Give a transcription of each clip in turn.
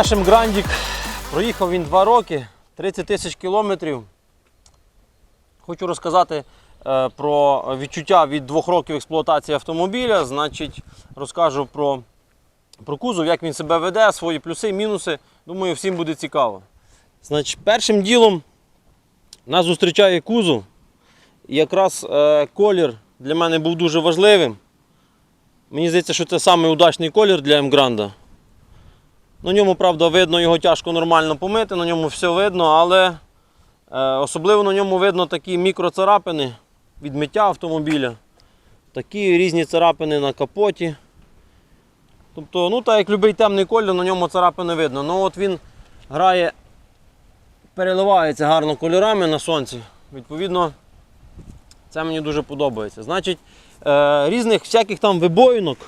Такий наш Грандік. Проїхав він 2 роки, 30 тисяч кілометрів. Хочу розказати е, про відчуття від 2 років експлуатації автомобіля. Значить, розкажу про, про кузов, як він себе веде, свої плюси, мінуси. Думаю, всім буде цікаво. Значить, першим ділом нас зустрічає кузов. Якраз е, колір для мене був дуже важливим. Мені здається, що це самий колір для М-Гранда. На ньому, правда, видно, його тяжко нормально помити, на ньому все видно, але е, особливо на ньому видно такі мікроцарапини від миття автомобіля. Такі різні царапини на капоті. Тобто, ну так як будь-який темний колір, на ньому царапини видно. Ну от він грає, переливається гарно кольорами на сонці. Відповідно, це мені дуже подобається. Значить, е, різних всяких там вибоїнок.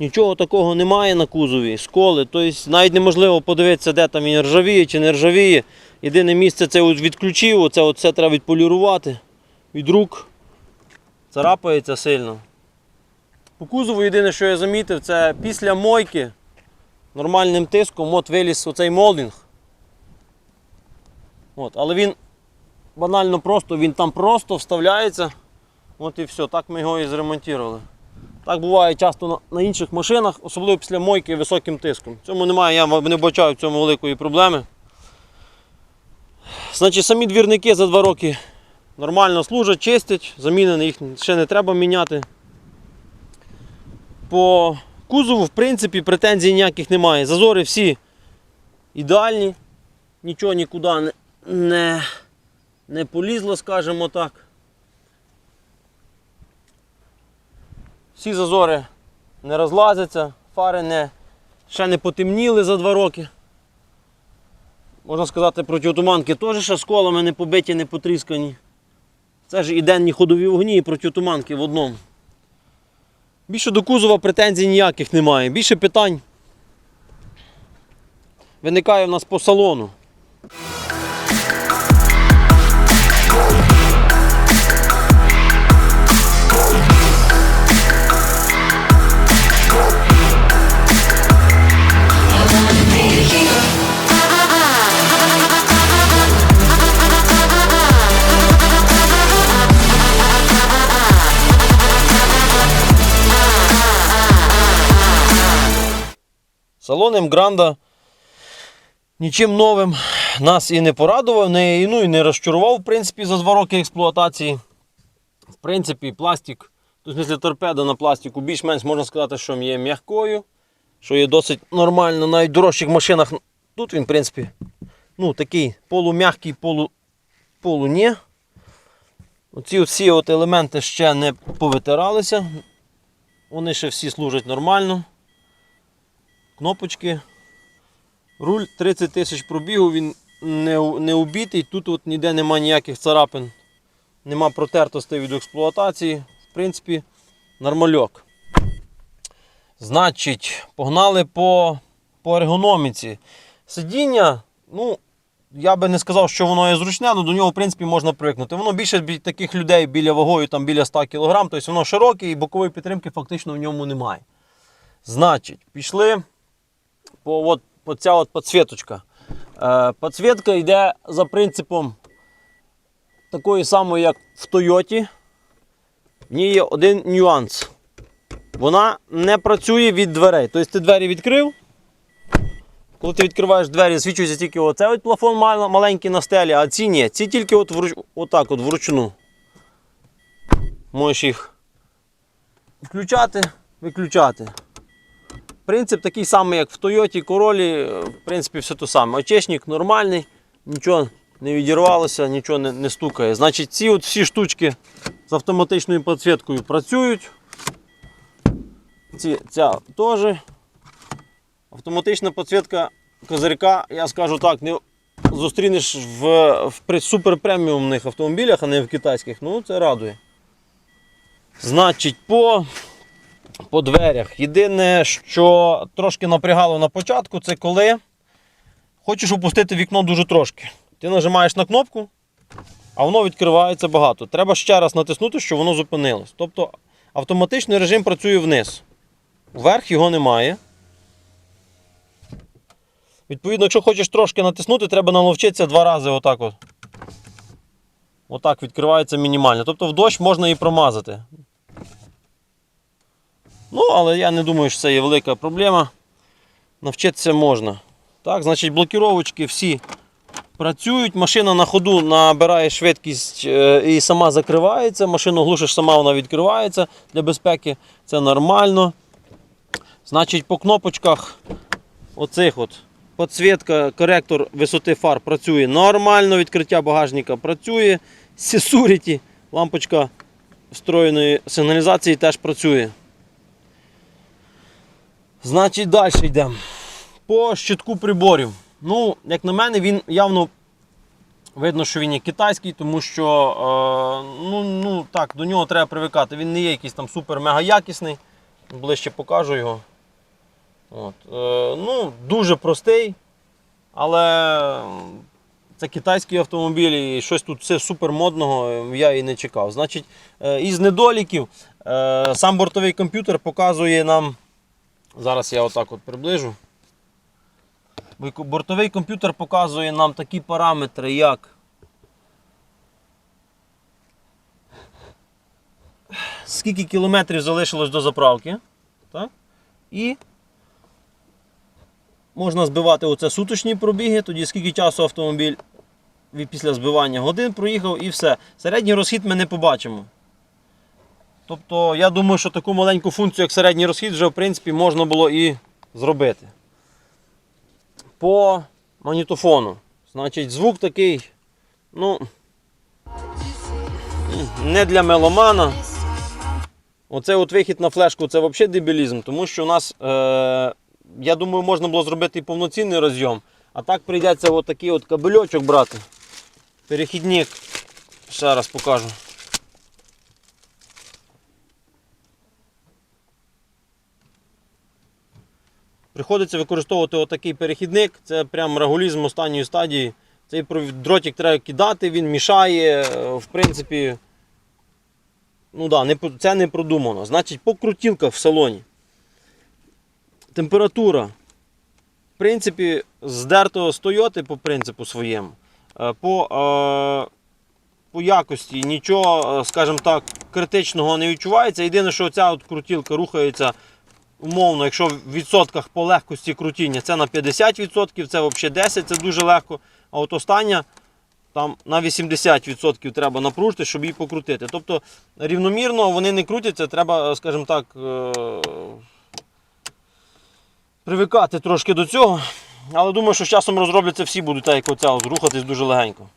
Нічого такого немає на кузові, сколи. Тобто навіть неможливо подивитися, де там він ржавіє чи не ржавіє. Єдине місце це от від оце от все треба відполірувати від рук. Царапається сильно. По кузову єдине, що я замітив, це після мойки нормальним тиском от виліз оцей молдинг. От, але він банально просто, він там просто вставляється. От і все, так ми його і зремонтували. Так буває часто на, інших машинах, особливо після мойки високим тиском. Цьому немає, я не бачаю в цьому великої проблеми. Значить, самі двірники за два роки нормально служать, чистять, замінені їх ще не треба міняти. По кузову, в принципі, претензій ніяких немає. Зазори всі ідеальні, нічого нікуди не, не, не полізло, скажімо так. Всі зазори не розлазяться, фари не, ще не потемніли за два роки. Можна сказати, протитуманки теж ще сколами не побиті, не потріскані. Це ж і денні ходові вогні, і протитуманки в одному. Більше до кузова претензій ніяких немає. Більше питань виникає в нас по салону. Салон М-Гранда нічим новим нас і не порадував, не, ну, і не розчарував, в принципі, за два роки експлуатації. В принципі, пластик, в торпеда на пластику більш-менш можна сказати, що є м'якою, що є досить нормально. Навіть в дорожчих машинах тут він, в принципі, ну, такий полум'який, полу, полу ні. Оці всі от елементи ще не повитиралися. Вони ще всі служать нормально кнопочки. Руль 30 тисяч пробігу, він не, не убитий. Тут от ніде нема ніяких царапин, нема протертостей від експлуатації. В принципі, нормальок. Значить, погнали по, по ергономіці. Сидіння, ну, я би не сказав, що воно є зручне, але до нього, в принципі, можна привикнути. Воно більше таких людей біля вагою там біля 100 кг, тобто воно широке і бокової підтримки фактично в ньому немає. Значить, пішли по, от, по ця от підсвіточка. Е, підсвітка йде за принципом такої самої, як в Тойоті. В ній є один нюанс. Вона не працює від дверей. Тобто ти двері відкрив. Коли ти відкриваєш двері, свічується тільки оцей от плафон мал- маленький на стелі, а ці ні. Ці тільки от вруч... отак от вручну. Можеш їх включати, виключати. Принцип такий самий, як в Тойоті, Королі, в принципі, все те саме. Очечник нормальний, нічого не відірвалося, нічого не, не стукає. Значить, ці от всі штучки з автоматичною підсвіткою працюють. Ці, ця теж. Автоматична підсвітка козирка, я скажу так, не зустрінеш в, в при- супер преміумних автомобілях, а не в китайських. Ну, це радує. Значить, по по дверях. Єдине, що трошки напрягало на початку, це коли хочеш опустити вікно дуже трошки. Ти нажимаєш на кнопку, а воно відкривається багато. Треба ще раз натиснути, щоб воно зупинилось. Тобто автоматичний режим працює вниз. Вверх його немає. Відповідно, якщо хочеш трошки натиснути, треба наловчитися два рази отак от. Отак відкривається мінімально. Тобто в дощ можна і промазати. Ну, але я не думаю, що це є велика проблема. Навчитися можна. Так, значить, блокіровочки всі працюють. Машина на ходу набирає швидкість е, і сама закривається. Машину глушиш, сама вона відкривається для безпеки. Це нормально. Значить, по кнопочках оцих от підсвітка, коректор висоти фар працює нормально, відкриття багажника працює. Security, лампочка встроєної сигналізації теж працює. Значить, далі йдемо. По щитку приборів. Ну, як на мене, він явно видно, що він є китайський, тому що е, ну, ну, так, до нього треба привикати. Він не є якийсь там супер-мега якісний. Ближче покажу його. От. Е, ну, дуже простий, але це китайський автомобіль і щось тут все супермодного е, я і не чекав. Значить, е, із недоліків е, сам бортовий комп'ютер показує нам. Зараз я отак от приближу. Бортовий комп'ютер показує нам такі параметри, як скільки кілометрів залишилось до заправки. Так? І можна збивати оце суточні пробіги, тоді скільки часу автомобіль після збивання годин проїхав і все. Середній розхід ми не побачимо. Тобто, я думаю, що таку маленьку функцію, як середній розхід, вже в принципі можна було і зробити. По магнітофону. Значить, звук такий, ну, не для меломана. Оцей от вихід на флешку це взагалі дебілізм, тому що у нас, е, я думаю, можна було зробити і повноцінний розйом. А так прийдеться от такий от кабельочок брати. Перехідник. Ще раз покажу. Приходиться використовувати отакий перехідник. Це прям регулізм останньої стадії. Цей дротик треба кидати, він мішає. е, В принципі, ну да, не, це не продумано. Значить, по крутілках в салоні. Температура. В принципі, здерто з Toyota по принципу своєму. Е, По, е, по якості нічого, скажімо так, критичного не відчувається. Єдине, що ця от крутілка рухається умовно, якщо в відсотках по легкості крутіння це на 50%, це взагалі 10%, це дуже легко. А от остання там на 80% треба напружити, щоб її покрутити. Тобто рівномірно вони не крутяться, треба, скажімо так, е, привикати трошки до цього. Але думаю, що з часом розробляться всі будуть так, як оця, рухатись дуже легенько.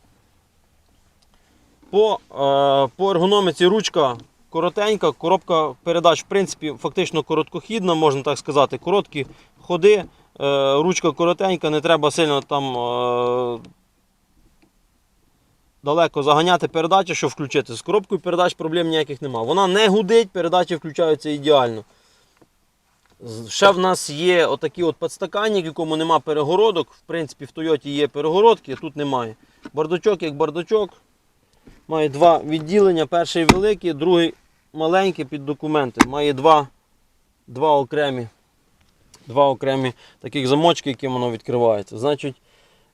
По, е, по ергономіці ручка коротенька, коробка передач, в принципі, фактично короткохідна, можна так сказати. Короткі ходи, е, ручка коротенька, не треба сильно там е, далеко заганяти передачі, щоб включити. З коробкою передач проблем ніяких немає. Вона не гудить, передачі включаються ідеально. Ще в нас є отакий от подстаканник, в якому нема перегородок. В принципі, в Тойоті є перегородки, тут немає. Бардачок як бардачок. Має два відділення. Перший великий, другий маленький під документи. Має два, два окремі. Два окремі таких замочки, які воно відкривається. Значить,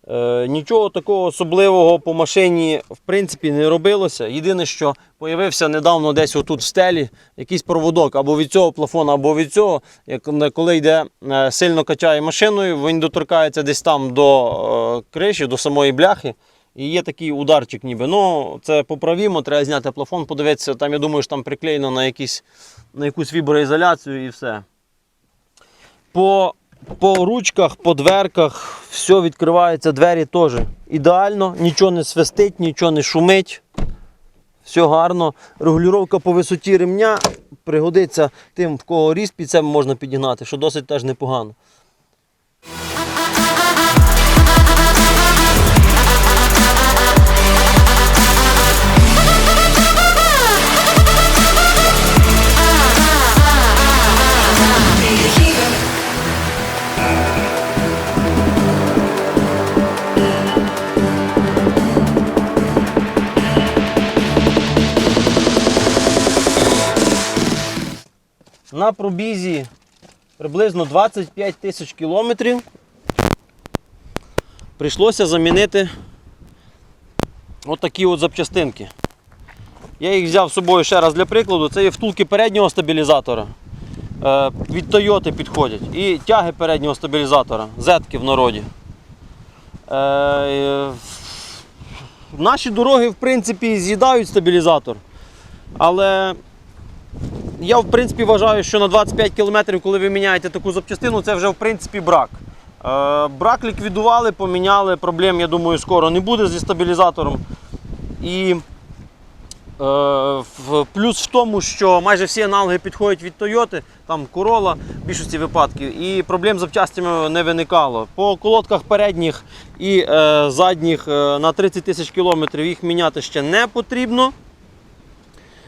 е, нічого такого особливого по машині в принципі не робилося. Єдине, що з'явився недавно десь отут в стелі якийсь проводок або від цього плафона, або від цього. Як коли йде е, сильно качає машиною, він доторкається десь там до е, криші, до самої бляхи. І є такий ударчик ніби. Ну, це поправімо, треба зняти плафон, подивитися. Там, я думаю, що там приклеєно на, якісь, на якусь віброізоляцію і все. По, по ручках, по дверках, все відкривається, двері теж ідеально, нічого не свистить, нічого не шумить. Все гарно. Регулювання по висоті ремня пригодиться тим, в кого ріст під себе можна підігнати, що досить теж непогано. На пробізі приблизно 25 тисяч кілометрів. прийшлося замінити отакі от запчастинки. Я їх взяв з собою ще раз для прикладу. Це є втулки переднього стабілізатора. Е, від Toyota підходять. І тяги переднього стабілізатора, зетки в народі. Е, наші дороги, в принципі, з'їдають стабілізатор. Але я в принципі вважаю, що на 25 км, коли ви міняєте таку запчастину, це вже в принципі брак. Е, брак ліквідували, поміняли, проблем, я думаю, скоро не буде зі стабілізатором. І е, плюс в тому, що майже всі аналоги підходять від Toyota, там Corolla в більшості випадків, і проблем з запчастями не виникало. По колодках передніх і е, задніх е, на 30 тисяч кілометрів їх міняти ще не потрібно.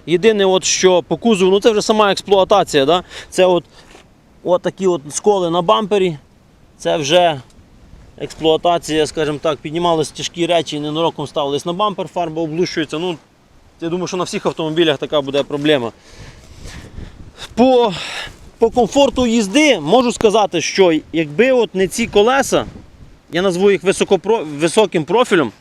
Єдине, от, що по кузову, ну це вже сама експлуатація. Да? Це от, от такі от сколи на бампері. Це вже експлуатація, скажімо так, піднімались тяжкі речі і ненароком ставились на бампер, фарба облущується. Ну, я думаю, що на всіх автомобілях така буде проблема. По, по комфорту їзди можу сказати, що якби от не ці колеса, я назву їх високим профілем,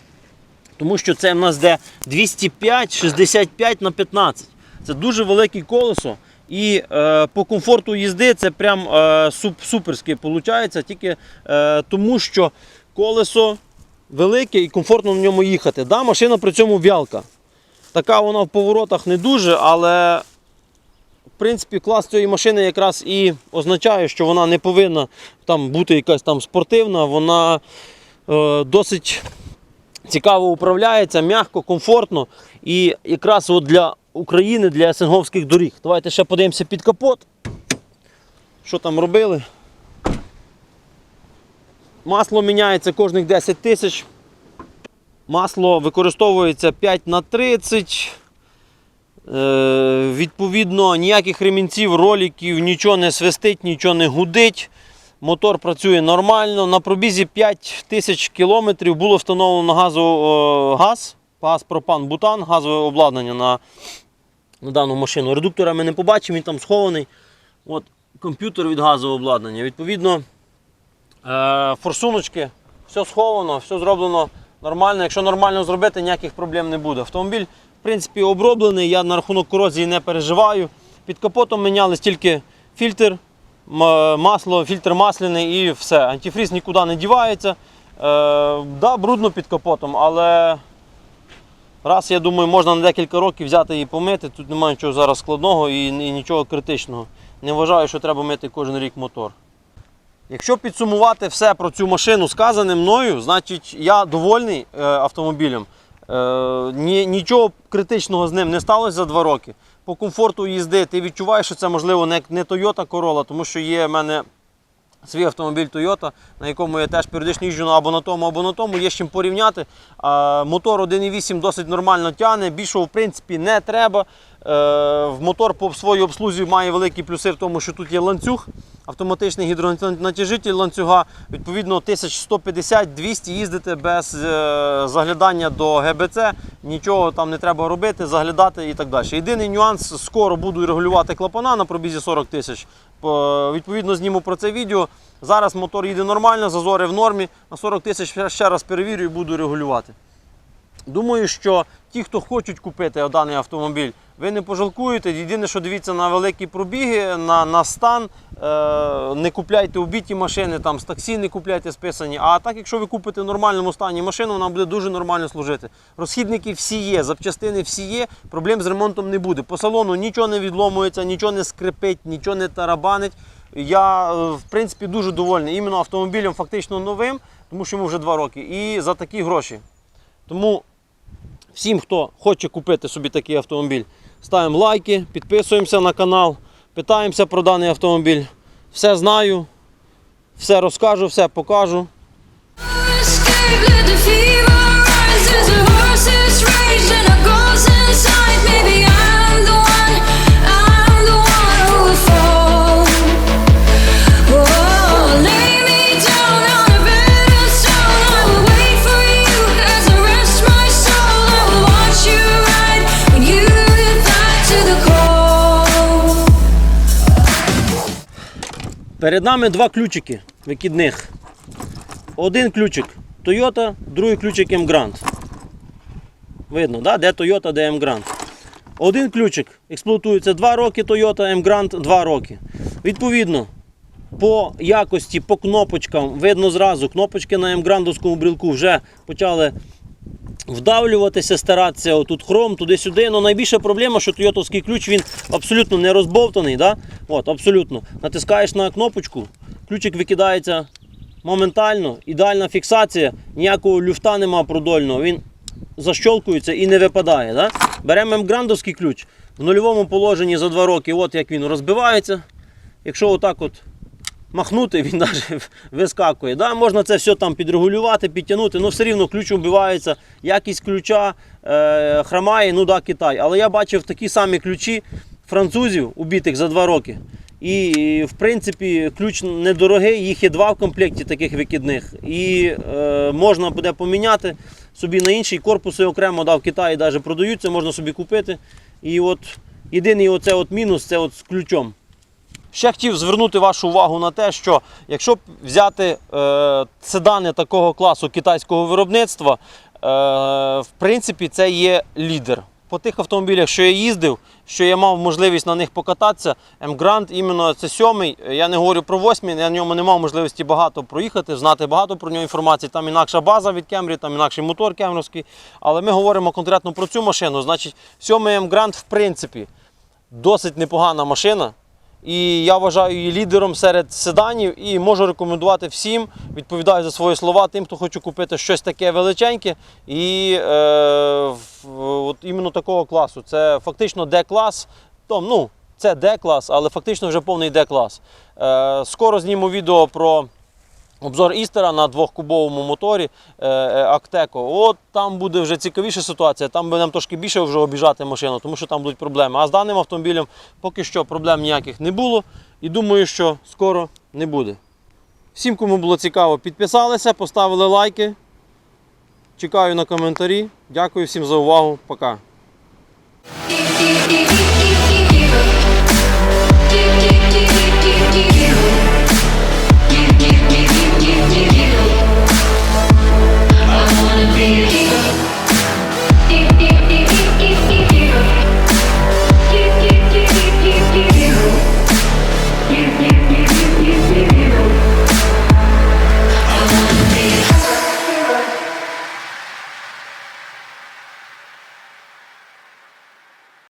тому що це в нас де 205, 65 на 15. Це дуже велике колесо. І е, по комфорту їзди це прям е, суп, суперське виходить, тільки е, тому, що колесо велике і комфортно на ньому їхати. Да, машина при цьому в'ялка. Така вона в поворотах не дуже, але в принципі клас цієї машини якраз і означає, що вона не повинна там бути якась там спортивна, вона е, досить цікаво управляється, м'яко, комфортно. І якраз от для України, для СНГовських доріг. Давайте ще подивимося під капот. Що там робили? Масло міняється кожних 10 тисяч. Масло використовується 5 на 30. Е, відповідно, ніяких ремінців, роликів, нічого не свистить, нічого не гудить. Мотор працює нормально. На пробізі 5 тисяч кілометрів було встановлено газу, е, газ, газ, пропан, бутан, газове обладнання на, на дану машину. Редуктора ми не побачимо, він там схований. От, комп'ютер від газового обладнання. Відповідно, е, форсуночки, все сховано, все зроблено нормально. Якщо нормально зробити, ніяких проблем не буде. Автомобіль, в принципі, оброблений, я на рахунок корозії не переживаю. Під капотом міняли тільки фільтр, масло, фільтр масляний і все. Антифріз нікуди не дівається. Е, да, брудно під капотом, але раз, я думаю, можна на декілька років взяти і помити. Тут немає нічого зараз складного і, і нічого критичного. Не вважаю, що треба мити кожен рік мотор. Якщо підсумувати все про цю машину сказане мною, значить я довольний е, автомобілем. Е, ні, нічого критичного з ним не сталося за два роки. По комфорту їзди ти відчуваєш, що це можливо не, не Toyota Corolla, тому що є в мене свій автомобіль Toyota, на якому я теж періодично їжджу або на тому, або на тому, є з чим порівняти. А, мотор 1.8 досить нормально тягне, більшого в принципі не треба. Е, в мотор по своїй обслузі має великі плюси в тому, що тут є ланцюг, автоматичний гідронатяжитель ланцюга. Відповідно, 1150-200 їздити без е, заглядання до ГБЦ, нічого там не треба робити, заглядати і так далі. Єдиний нюанс, скоро буду регулювати клапана на пробізі 40 тисяч. Відповідно, зніму про це відео. Зараз мотор їде нормально, зазори в нормі. На 40 тисяч ще- ще раз перевірю і буду регулювати. Думаю, що ті, хто хочуть купити даний автомобіль, ви не пожалкуєте. Єдине, що дивіться на великі пробіги, на, на стан. Е, не купляйте убіті машини, там з таксі не купляйте списані. А так, якщо ви купите в нормальному стані машину, вона буде дуже нормально служити. Розхідники всі є, запчастини всі є, проблем з ремонтом не буде. По салону нічого не відломується, нічого не скрипить, нічого не тарабанить. Я, е, в принципі, дуже довольний іменно автомобілем фактично новим, тому що йому вже два роки. І за такі гроші. Тому всім, хто хоче купити собі такий автомобіль, ставимо лайки, підписуємося на канал, питаємося про даний автомобіль. Все знаю, все розкажу, все покажу. Перед нами два ключики викидних. Один ключик Toyota, другий ключик M-Grand. Видно, да? де Toyota, де M-Grand. Один ключик експлуатується 2 роки Toyota, M-Grand 2 роки. Відповідно, по якості, по кнопочкам видно зразу, кнопочки на М-грандовському брілку вже почали вдавлюватися, старатися, отут хром, туди-сюди. Ну найбільша проблема, що тойотовський ключ він абсолютно не розбовтаний. Да? От, абсолютно. Натискаєш на кнопочку, ключик викидається моментально, ідеальна фіксація, ніякого люфта нема продольного. Він защолкується і не випадає. Да? Беремо М-грандовський ключ в нульовому положенні за 2 роки, от як він розбивається. Якщо отак от махнути, він навіть вискакує. Да? Можна це все там підрегулювати, підтягнути, але все рівно ключ вбивається, якість ключа е, хромає, ну да, Китай. Але я бачив такі самі ключі французів, убитих за 2 роки. І, в принципі, ключ недорогий, їх є два в комплекті таких викидних. І е, можна буде поміняти собі на інший. Корпуси окремо да, в Китаї навіть продаються, можна собі купити. І от єдиний оце от мінус це от з ключом. Ще хотів звернути вашу увагу на те, що якщо взяти е, седани такого класу китайського виробництва, е, в принципі, це є лідер. По тих автомобілях, що я їздив, що я мав можливість на них покататися, М-Грант, іменно це сьомий. Я не говорю про восьмий, я на ньому не мав можливості багато проїхати, знати багато про нього інформації. Там інакша база від Кемрі, там інакший мотор кемровський. Але ми говоримо конкретно про цю машину. Значить, сьомий М-Грант, в принципі, досить непогана машина. І я вважаю її лідером серед седанів і можу рекомендувати всім, відповідаю за свої слова, тим, хто хоче купити щось таке величеньке і е, от іменно такого класу. Це фактично D-клас. Ну, це D-клас, але фактично вже повний D-клас. Е, скоро зніму відео про Обзор істера на двохкубовому моторі е, е, Актеко. От там буде вже цікавіша ситуація, там би нам трошки більше вже обіжати машину, тому що там будуть проблеми. А з даним автомобілем поки що проблем ніяких не було і думаю, що скоро не буде. Всім, кому було цікаво, підписалися, поставили лайки. Чекаю на коментарі. Дякую всім за увагу. Пока.